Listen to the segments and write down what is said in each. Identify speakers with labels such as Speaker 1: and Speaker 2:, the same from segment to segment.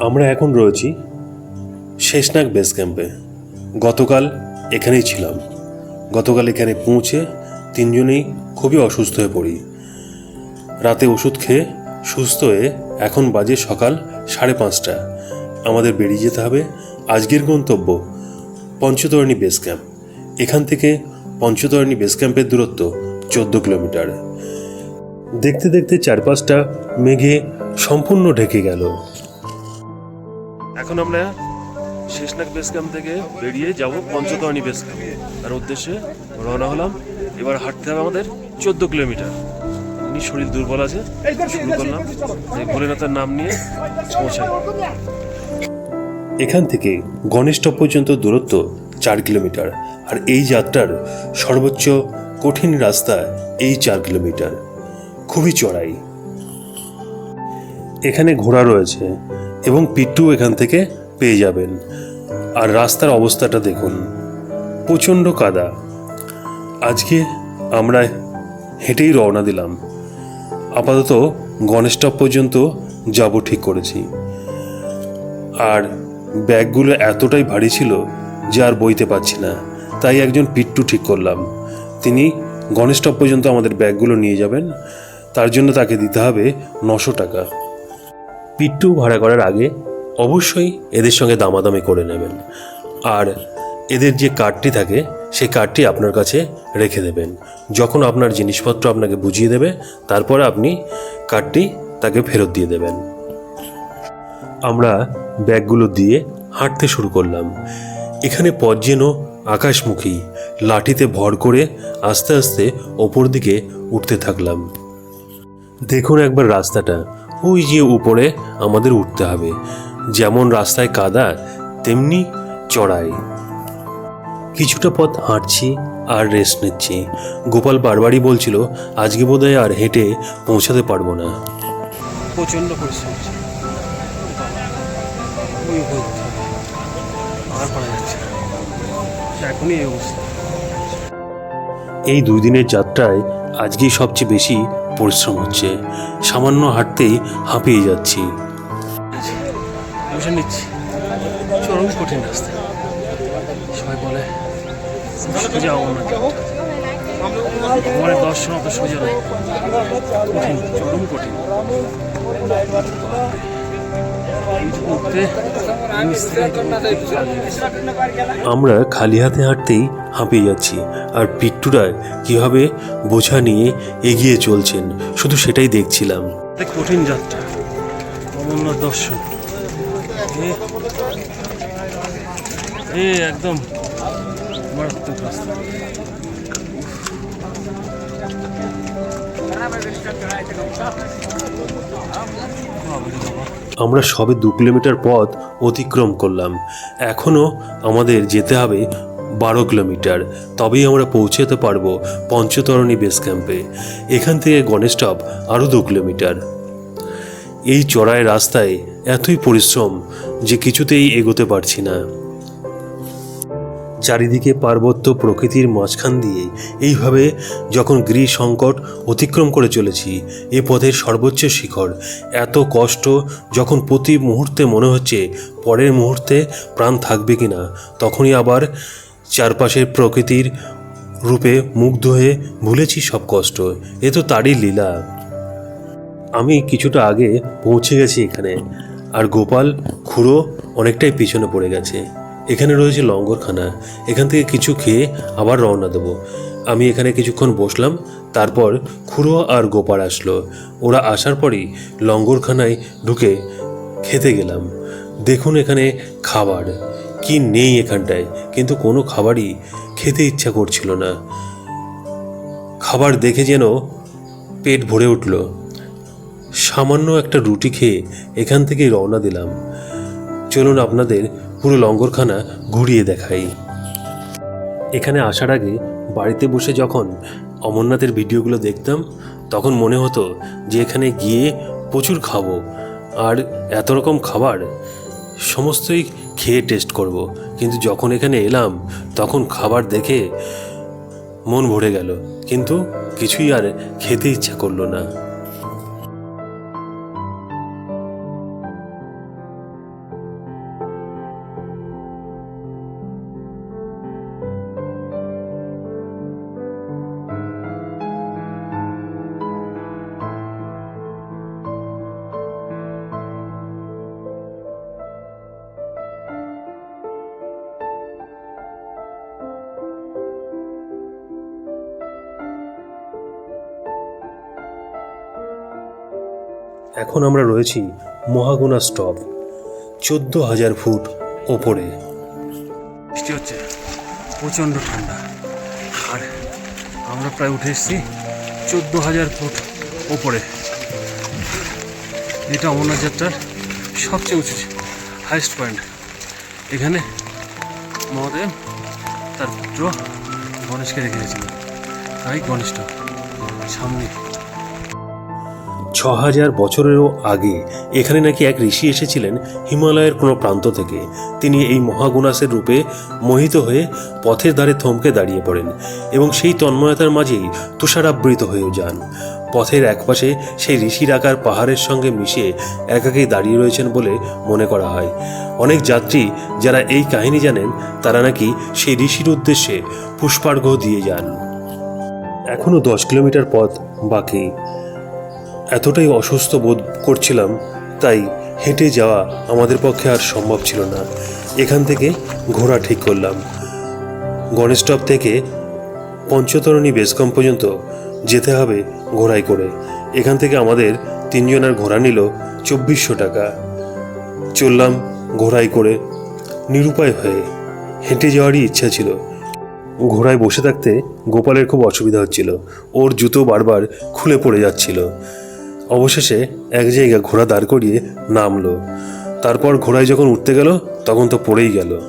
Speaker 1: আমরা এখন রয়েছি শেষনাগ বেস ক্যাম্পে। গতকাল এখানেই ছিলাম। গতকাল এখানে পৌঁছে তিনজনেই খুবই অসুস্থ হয়ে পড়ি। রাতে ওষুধ খেয়ে সুস্থ হয়ে এখন বাজে সকাল সাড়ে পাঁচটা। আমাদের বেরিয়ে যেতে হবে আজকের গন্তব্য পঞ্চতরণী বেস ক্যাম্প। এখান থেকে পঞ্চতরণী বেস ক্যাম্পের দূরত্ব চোদ্দ কিলোমিটার। দেখতে দেখতে চারপাশটা মেঘে সম্পূর্ণ ঢেকে গেল। এখন আমরা শেষনাগ বেস ক্যাম্প থেকে বেরিয়ে যাব পঞ্চতরণী বেস ক্যাম্প তার উদ্দেশ্যে রওনা হলাম। এবার হাঁটতে হবে আমাদের চোদ্দ কিলোমিটার। এমনি শরীর দুর্বল আছে, শুরু করলাম। তাই ভোলেনাথের নাম নিয়ে পৌঁছাই। এখান থেকে গণেশ পর্যন্ত দূরত্ব চার কিলোমিটার। আর এই যাত্রার সর্বোচ্চ কঠিন রাস্তা এই চার কিলোমিটার। খুবই চড়াই এখানে ঘোড়া রয়েছে। এবং পিট্টু এখান থেকে পেয়ে যাবেন। আর রাস্তার অবস্থাটা দেখুন। প্রচণ্ড কাদা। আজকে আমরা হেঁটেই রওনা দিলাম। আপাতত গণেশ টপ পর্যন্ত যাব ঠিক করেছি। আর ব্যাগগুলো এতটাই ভারী ছিল যে আর বইতে পারছি না। তাই একজন পিট্টু ঠিক করলাম। তিনি গণেশ টপ পর্যন্ত আমাদের ব্যাগগুলো নিয়ে যাবেন। তার জন্য তাকে দিতে হবে নশো টাকা। পিট্টু ভাড়া করার আগে অবশ্যই এদের সঙ্গে দামাদামি করে নেবেন। আর এদের যে কার্ডটি থাকে, সেই কার্ডটি আপনার কাছে রেখে দেবেন। যখন আপনার জিনিসপত্র আপনাকে বুঝিয়ে দেবে, তারপরে আপনি কার্ডটি তাকে ফেরত দিয়ে দেবেন। আমরা ব্যাগগুলো দিয়ে হাঁটতে শুরু করলাম। এখানে পথ যেন আকাশমুখী। লাঠিতে ভর করে আস্তে আস্তে ওপর দিকে উঠতে থাকলাম। দেখুন একবার রাস্তাটা। ওই যে উপরে আমাদের উঠতে হবে। যেমন রাস্তায় কাদা তেমনি চড়াই। কিছুটা পথ হাঁটছি আর রেস্ট নিচ্ছি। গোপাল বারবারই বলছিল আজকে বোধহয় আর হেঁটে পৌঁছাতে পারব না।
Speaker 2: প্রচণ্ড পরিশ্রম হচ্ছে। ওই উপরে উঠতে হবে। আর পারা যাচ্ছে এখনই এই অবস্থা।
Speaker 1: এই দুই দিনের যাত্রায় আজকেই সবচেয়ে বেশি পরিশ্রম হচ্ছে, সামান্য হাঁটতেই হাঁপিয়ে যাচ্ছি।
Speaker 2: বুঝে নিচ্ছি। চরম কঠিন রাস্তা সবাই বলে সোজা অমরনাথ দর্শন অত সোজা নয় কঠিন, চরম কঠিন।
Speaker 1: আমরা খালি হাতে হাঁটতেই হাঁপিয়ে যাচ্ছি, আর পিট্টুরা কীভাবে বোঝা নিয়ে এগিয়ে চলছেন, শুধু সেটাই দেখছিলাম।
Speaker 2: কঠিন যাত্রা দর্শন। এ- একদম মারাত্মক রাস্তা। বাবা।
Speaker 1: আমরা সবে দু কিলোমিটার পথ অতিক্রম করলাম। এখনও আমাদের যেতে হবে বারো কিলোমিটার। তবেই আমরা পৌঁছাতে পারব পঞ্চতরণী বেস ক্যাম্পে এখান থেকে গণেশ টপ আরও দু কিলোমিটার। এই চড়াই রাস্তায় এতই পরিশ্রম যে কিছুতেই এগোতে পারছি না। চারিদিকে পার্বত্য প্রকৃতির মাঝখান দিয়ে এইভাবে যখন গৃহ সংকট অতিক্রম করে চলেছি, এ পথের সর্বোচ্চ শিখর। এত কষ্ট যখন প্রতি মুহূর্তে মনে হচ্ছে পরের মুহূর্তে প্রাণ থাকবে কিনা, তখনই আবার চারপাশের প্রকৃতির রূপে মুগ্ধ হয়ে ভুলেছি সব কষ্ট। এ তো তারই লীলা। আমি কিছুটা আগে পৌঁছে গেছি এখানে, আর গোপাল খুঁড়ো অনেকটাই পিছনে পড়ে গেছে। এখানে রয়েছে লঙ্গরখানা। এখান থেকে কিছু খেয়ে আবার রওনা দেবো। আমি এখানে কিছুক্ষণ বসলাম, তারপর খুঁড়ো আর গোপাল আসলো। ওরা আসার পরই লঙ্গরখানায় ঢুকে খেতে গেলাম। দেখুন এখানে খাবার। কি নেই এখানটায়, কিন্তু কোনো খাবারই খেতে ইচ্ছা করছিল না। খাবার দেখে যেন পেট ভরে উঠল। সামান্য একটা রুটি খেয়ে এখান থেকে রওনা দিলাম। চলুন আপনাদের পুরো লঙ্গরখানা ঘুরিয়ে দেখাই। এখানে আসার আগে বাড়িতে বসে যখন অমরনাথের ভিডিওগুলো দেখতাম, তখন মনে হতো যে এখানে গিয়ে প্রচুর খাব আর এত রকম খাবার সমস্তই খেয়ে টেস্ট করব। কিন্তু যখন এখানে এলাম, তখন খাবার দেখে মন ভরে গেল। কিন্তু কিছুই আর খেতে ইচ্ছা করল না। এখন আমরা রয়েছি মহাগুনা স্টপ চোদ্দ হাজার ফুট ওপরে।
Speaker 2: বৃষ্টি হচ্ছে, প্রচণ্ড ঠান্ডা। আর আমরা প্রায় উঠে এসেছি চোদ্দ হাজার ফুট ওপরে। এটা অমরনাথ যাত্রার সবচেয়ে উঁচু হাইস্ট পয়েন্ট এখানে মহাদেব তার পুত্র গণেশকে রেখে গেছিলেন তাই গণেশটা সামনে
Speaker 1: ছ হাজার বছরেরও আগে এখানে নাকি এক ঋষি এসেছিলেন হিমালয়ের কোনো প্রান্ত থেকে। তিনি এই মহাগুনাসের রূপে মোহিত হয়ে পথের ধারে থমকে দাঁড়িয়ে পড়েন এবং সেই তন্ময়তার মাঝেই তুষারাবৃত হয়ে যান। পথের একপাশে সেই ঋষির আকার পাহাড়ের সঙ্গে মিশে একাকেই দাঁড়িয়ে রয়েছেন বলে মনে করা হয়। অনেক যাত্রী যারা এই কাহিনী জানেন, তারা নাকি সেই ঋষির উদ্দেশ্যে পুষ্পার্ঘ দিয়ে যান। এখনও দশ কিলোমিটার পথ বাকি। এতটাই অসুস্থ বোধ করছিলাম, তাই হেঁটে যাওয়া আমাদের পক্ষে আর সম্ভব ছিল না। এখান থেকে ঘোড়া ঠিক করলাম। গণেশ টপ থেকে পঞ্চতরণী বেসকম পর্যন্ত যেতে হবে ঘোড়ায় করে। এখান থেকে আমাদের তিনজনের ঘোড়া নিল চব্বিশশো টাকা। চললাম ঘোড়ায় করে নিরুপায় হয়ে। হেঁটে যাওয়ারই ইচ্ছা ছিল। ঘোড়ায় বসে থাকতে গোপালের খুব অসুবিধা হচ্ছিল। ওর জুতো বারবার খুলে পড়ে যাচ্ছিল। অবশেষে এক জায়গায় ঘোড়া দাঁড় করিয়ে নামলো। তারপর ঘোড়ায় যখন উঠতে গেল, তখন তো পড়েই গেল।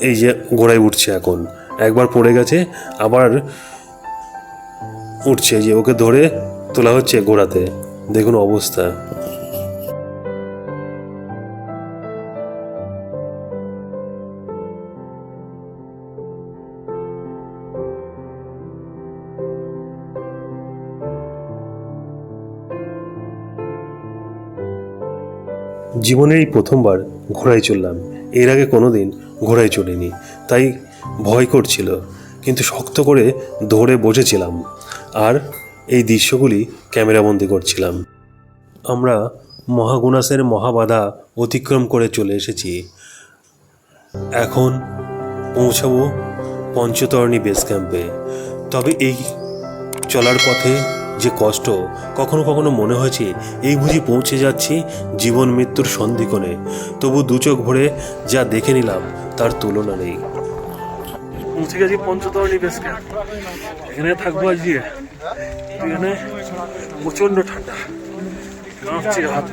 Speaker 1: এই যে ঘোড়ায় উঠছে এখন। একবার পড়ে গেছে, আবার উঠছে। যে ওকে ধরে তোলা হচ্ছে ঘোড়াতে। দেখুন অবস্থা। জীবনের এই প্রথমবার ঘোড়ায় চললাম এর আগে কোনোদিন ঘোড়ায় চড়িনি। তাই ভয় করছিল, কিন্তু শক্ত করে ধরে বসেছিলাম আর এই দৃশ্যগুলি ক্যামেরাবন্দি করছিলাম। আমরা মহাগুনাসের মহাবাধা অতিক্রম করে চলে এসেছি। এখন পৌঁছাবো পঞ্চতরণী বেস ক্যাম্পে তবে এই চলার পথে যে কষ্ট কখনো কখনো মনে হয়েছে এই বুঝি পৌঁছে যাচ্ছি জীবন মৃত্যুর সন্ধিকোণে। তবু দু চোখ ভরে যা দেখে নিলাম, তার তুলনা নেই।
Speaker 2: পৌঁছে গেছি পঞ্চতরণী বেস এখানে থাকব আজকে। এখানে প্রচণ্ড ঠান্ডা। কাঁপছে হাত।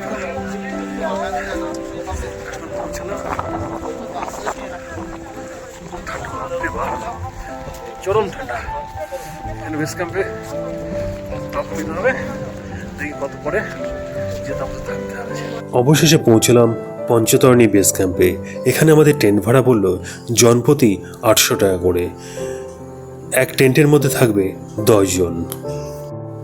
Speaker 2: চরম ঠান্ডা। বেস ক্যাম্পে হবে। দেখি কত পরে যেতে থাকতে হবে
Speaker 1: অবশেষে পৌঁছলাম পঞ্চতরণী বেস ক্যাম্পে এখানে আমাদের টেন্ট ভাড়া পড়ল জনপ্রতি আটশো টাকা করে। এক টেন্টের মধ্যে থাকবে দশজন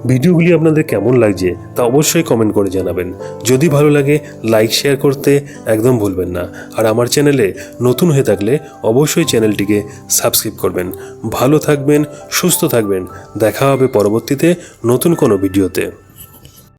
Speaker 1: ভিডিওগুলি আপনাদের কেমন লাগছে তা অবশ্যই কমেন্ট করে জানাবেন। যদি ভালো লাগে লাইক শেয়ার করতে একদম ভুলবেন না। আর আমার চ্যানেলে নতুন হয়ে থাকলে অবশ্যই চ্যানেলটিকে সাবস্ক্রাইব করবেন। ভালো থাকবেন, সুস্থ থাকবেন। দেখা হবে পরবর্তীতে নতুন কোনো ভিডিওতে।